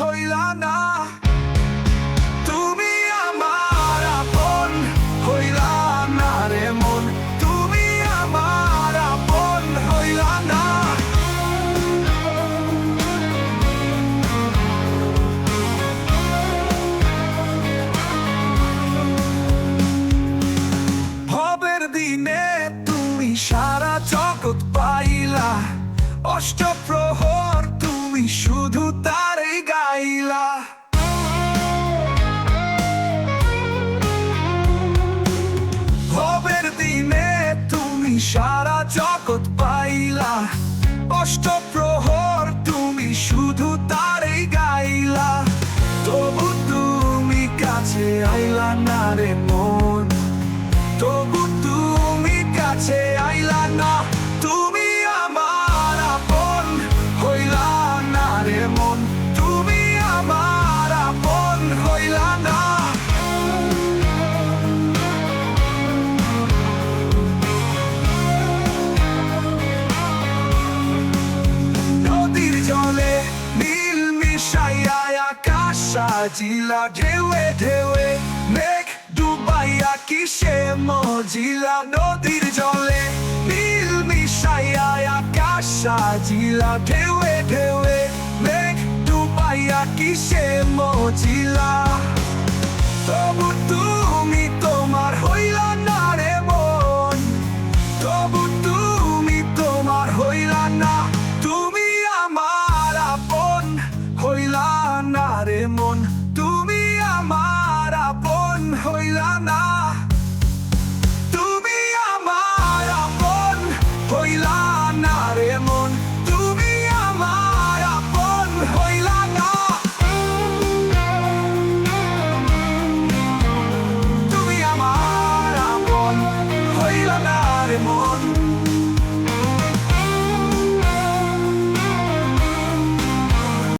হইলা না। তুমি আমার আপন হইলা না মন, তুমি আমার আপন হইলা না। ভবের দিনে তুমি সারা পাইলা অষ্টপ্রহর গাইলা ভবের দিনে তুমি সারা জগৎ পাইলা অষ্টপ্রহর সাজিলা ঢেউয়ে ঢেউয়ে, মেঘ ডুবাইয়া কিসে মজিলা নদীর জলে নীল মিশাইয়া আকাশ সাজিলা ঢেউয়ে ঢেউয়ে, মেঘ ডুবাইয়া কিসে মজিলা? তবু